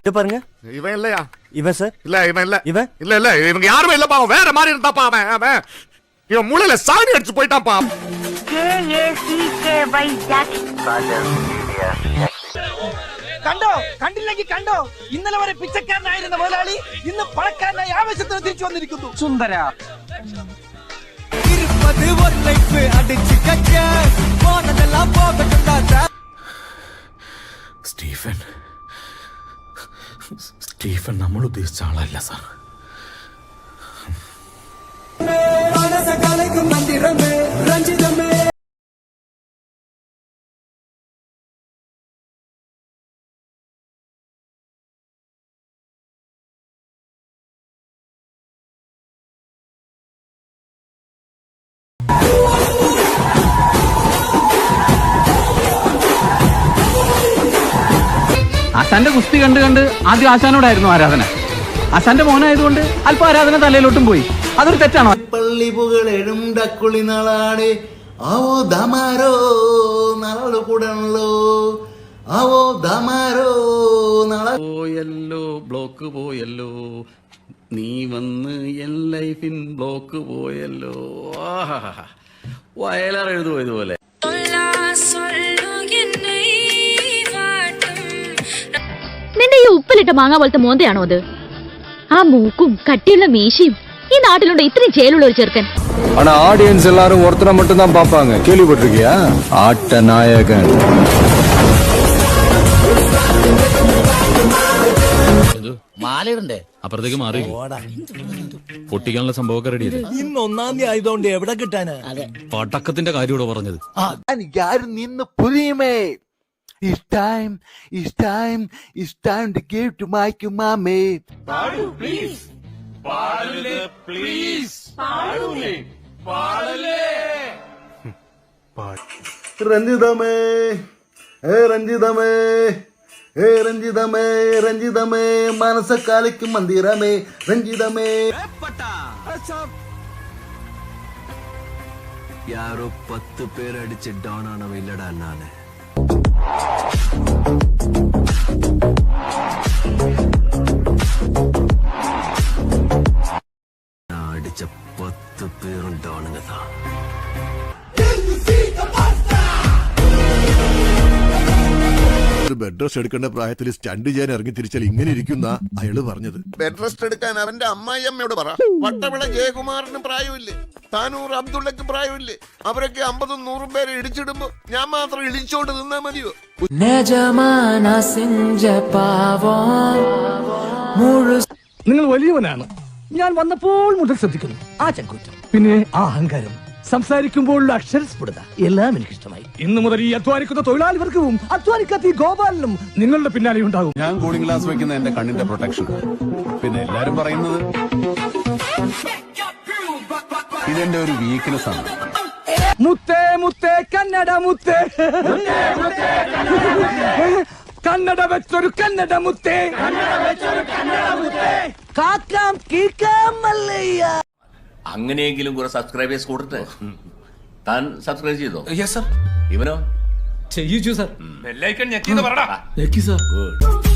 இது பாருங்க இவன் இல்லையா இவன் சார் இல்ல இவன் இல்ல இவன்? இல்ல இல்ல இவங்க யாருமே இல்லப்பா அவன் வேற மாதிரி இருந்தாப்பா அவன் அவன் இவன் மூளையில சாணி அடிச்சு போயிட்டான்ப்பா K-A-C-K-Y Jackie. കണ്ടോ കണ്ടില്ലെങ്കിൽ കണ്ടോ ഇന്നലെ വരെ പിച്ചക്കാരനായിരുന്ന മുതലാളി ഇന്ന് പണക്കാരനായി ആവേശത്തിന് തിരിച്ചു വന്നിരിക്കുന്നു സുന്ദര സ്റ്റീഫൻ സ്റ്റീഫൻ നമ്മൾ ഉദ്ദേശിച്ച ആളല്ല സാർ. ആശാന്റെ കുസ്തി കണ്ട് കണ്ട് ആദ്യം ആശാനോടായിരുന്നു ആരാധന. ആശാന്റെ മോനായതുകൊണ്ട് അല്പം ആരാധന തലയിലോട്ടും പോയി. അതൊരു തെറ്റാണോ. പള്ളി പുകളെഴും ഡക്കുളി നാളാണ്. ആവോ ദമാരോ നാളെ കൂടണല്ലോ. ആവോ ദമാരോ നാളെ പോയല്ലോ ബ്ലോക്ക് പോയല്ലോ. നീ വന്ന് എൻ ലൈഫിൻ ബ്ലോക്ക് പോയല്ലോ. വയലാർ എഴുതുമോ ഉപ്പിലിട്ട മാങ്ങ പോലത്തെ മോന്തയാണോ അത് ആ മൂക്കും കട്ടിയുള്ള മീശയും ഈ നാട്ടിലുണ്ട് ഇത്രയും ചേലുള്ള ഒരു ചെറുക്കൻ ஆனா ஆடியன்ஸ் எல்லாரும் ஒருத்தரை மட்டும் தான் பாப்பாங்க கேள்விப்பட்டிருக்கியா ஆட்ட நாயகன் മാലയിടണ്ടേ അപ്പുറത്തേക്ക് മാറി പൊട്ടിക്കാനുള്ള സംഭവമൊക്കെ റെഡി ഇന്ന് ഒന്നാം തീയതി ആയതുകൊണ്ട് എവിടെ കിട്ടാനാ പടക്കത്തിന്റെ കാര്യം ഇവിടെ പറഞ്ഞത് ആരും നിന്ന് പുരിയുമേ It's time, it's time, it's time to give to Mike and mommy. பாடு ப்ளீஸ் பாடலே ப்ளீஸ் பாடுமே பாடலே ரஞ்சிதமே ஏ ரஞ்சிதமே ஏ ரஞ்சிதமே ரஞ்சிதமே மனச காலைக்கு மந்திரமே ரஞ்சிதமே யாரோ பத்து பேர் அடிச்சு டவுன் ஆனவன் இல்லடா நானு なるほど。ബെഡ് റെസ്റ്റ് എടുക്കേണ്ട പ്രായത്തിൽ സ്റ്റണ്ട് ചെയ്യാൻ ഇറങ്ങി തിരിച്ചാൽ ഇങ്ങനെ ഇരിക്കുന്ന അയാൾ പറഞ്ഞത്. ബെഡ് റെസ്റ്റ് എടുക്കാൻ അവന്റെ അമ്മായിയമ്മയോട് പറ. വട്ടവിള ജയകുമാറിന് പ്രായമില്ലേ? താനൂർ അബ്ദുള്ളക്ക് പ്രായമില്ലേ? അവരൊക്കെ അമ്പതും നൂറും പേരെ ഇടിച്ചിടുമ്പോ ഞാൻ മാത്രം ഇടിച്ചോണ്ട് നിന്നാ മതിയോ? നിങ്ങൾ വലിയവനാണ്. ഞാൻ വന്നപ്പോൾ മുതൽ ശ്രദ്ധിക്കുന്നു. ആ ചങ്കൂറ്റം. പിന്നെ ആ അഹങ്കാരം. സംസാരിക്കുമ്പോഴുള്ള അക്ഷരസ്ഫുടത എല്ലാം എനിക്ക് ഇഷ്ടമായി ഇന്നു മുതൽ ഈ അധ്വാനിക്കുന്ന തൊഴിലാളി വർഗവും അധ്വാനിക്കാത്ത ഈ ഗോപാലനും നിങ്ങളുടെ പിന്നാലെ ഉണ്ടാകും. ഞാൻ കൂളിംഗ് ഗ്ലാസ് വെക്കുന്ന എന്റെ കണ്ണിന്റെ പ്രൊട്ടക്ഷൻ പിന്നെ എല്ലാരും പറയുന്നത്? ഇതെന്റെ ഒരു വീക്ക്നെസ് ആണ്. മുത്തേ മുത്തേ കന്നഡ മുത്തേ. കന്നഡ വെച്ചൊരു കന്നഡ മുത്തേ. കാക്കാം കീക്കാം മല്ലയ്യ. അങ്ങനെയെങ്കിലും കുറെ സബ്സ്ക്രൈബേഴ്സ് കൂടട്ടെ താൻ സബ്സ്ക്രൈബ് ചെയ്തോ? യെസ് സർ ഇവനോ? ചെയ്യിച്ചു സർ ഗുഡ്